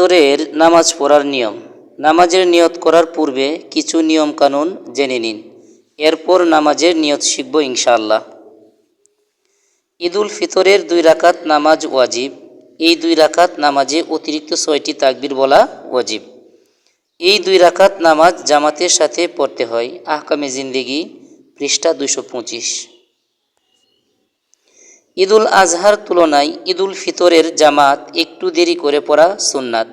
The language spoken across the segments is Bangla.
ফিতরের নামাজ পড়ার নিয়ম। নামাজের নিয়ত করার পূর্বে কিছু নিয়ম কানুন জেনে নিন। এরপর নামাজের নিয়ত শিখব ইনশাআল্লাহ। ঈদুল ফিতরের দুই রাকাত নামাজ ওয়াজিব। এই দুই রাকাত নামাজে অতিরিক্ত ছয়টি তাকবির বলা ওয়াজিব। এই দুই রাকাত নামাজ জামাতের সাথে পড়তে হয়। আহকামে জিন্দিগি পৃষ্ঠা দুশো পঁচিশ। ঈদুল আজহার তুলনায় ঈদুল ফিতরের জামাত একটু দেরি করে পড়া সুন্নাত।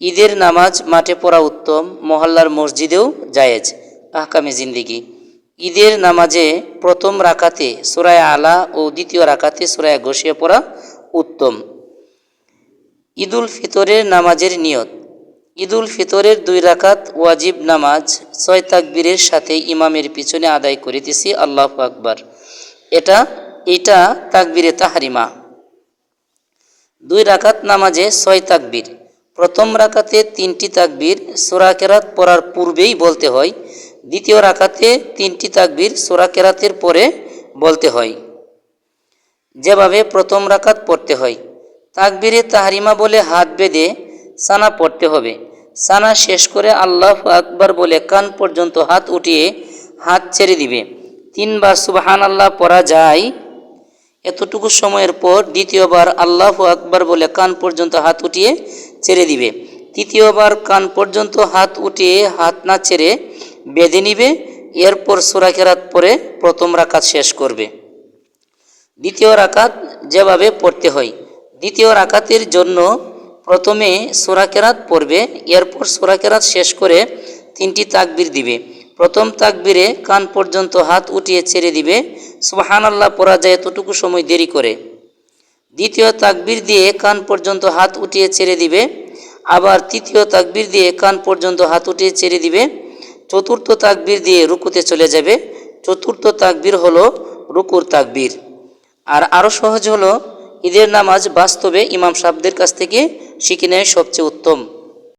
ঈদের নামাজ মাঠে পড়া উত্তম, মহল্লার মসজিদেও জায়েজ। আহকামে জিন্দিগি। ঈদের নামাজে প্রথম রাকাতে সুরায় আলা ও দ্বিতীয় রাকাতে সুরায় ঘষিয়ে পড়া উত্তম। ঈদুল ফিতরের নামাজের নিয়ত। ঈদুল ফিতরের দুই রাকাত ওয়াজিব নামাজ, ছয় তাকবীরের সাথে ইমামের পিছনে আদায় করিতেছি আল্লাহ আকবার। এটা এটা তাকবীরে তাহারিমা। দুই রাকাত নামাজে ছয় তাকবীর। প্রথম রাকাতে তিনটি তাকবীর সোরা কেরাত পড়ার পূর্বেই বলতে হয়। দ্বিতীয় রাকাতে তিনটি তাকবীর সোরা কেরাতের পরে বলতে হয়। যেভাবে প্রথম রাকাত পড়তে হয়। তাকবীরে তাহারিমা বলে হাত বেঁধে সানা পড়তে হবে। সানা শেষ করে আল্লাহ আকবার বলে কান পর্যন্ত হাত উঠিয়ে হাত ছেড়ে দিবে। তিনবার সুবাহান আল্লাহ পড়া যায়। এতটুকু সময়ের পর দ্বিতীয়বার আল্লাহ আকবার বলে কান পর্যন্ত হাত উঠিয়ে ছেড়ে দিবে। তৃতীয়বার কান পর্যন্ত হাত উঠিয়ে হাত না ছেড়ে বেঁধে নিবে। এরপর সুরা কেরাত পরে প্রথম রাকাত শেষ করবে। দ্বিতীয় রাকাত যেভাবে পড়তে হয়। দ্বিতীয় রাকাতের জন্য প্রথমে সোরা কেরাত পড়বে। এরপর সোরা কেরাত শেষ করে তিনটি তাকবির দিবে। প্রথম তাকবিরে কান পর্যন্ত হাত উঠিয়ে ছেড়ে দিবে। সুবাহান আল্লাহ পড়া যায় এতটুকু সময় দেরি করে। দ্বিতীয় তাকবির দিয়ে কান পর্যন্ত হাত উঠিয়ে ছেড়ে দিবে। আবার তৃতীয় তাকবির দিয়ে কান পর্যন্ত হাত উঠিয়ে ছেড়ে দিবে। চতুর্থ তাকবির দিয়ে রুকুতে চলে যাবে। চতুর্থ তাকবির হলো রুকুর তাকবির। আর আরও সহজ হলো, ঈদের নামাজ বাস্তবে ইমাম সাহেবদের কাছ থেকে শিখে নেয় সবচেয়ে উত্তম।